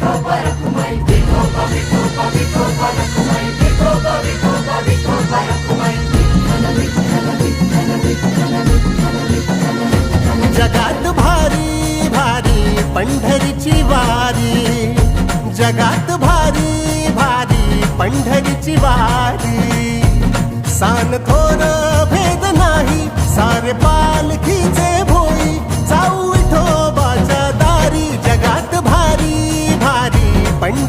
विठोबा रखुमाई विठोबा विठोबा विठोबा रखुमाई विठोबा विठोबा विठोबा रखुमाई जगात भारी भारी पंढरीची वारी जगात भारी भारी पंढरीची वारी सान थोर भेद नाही सारे पालखीचे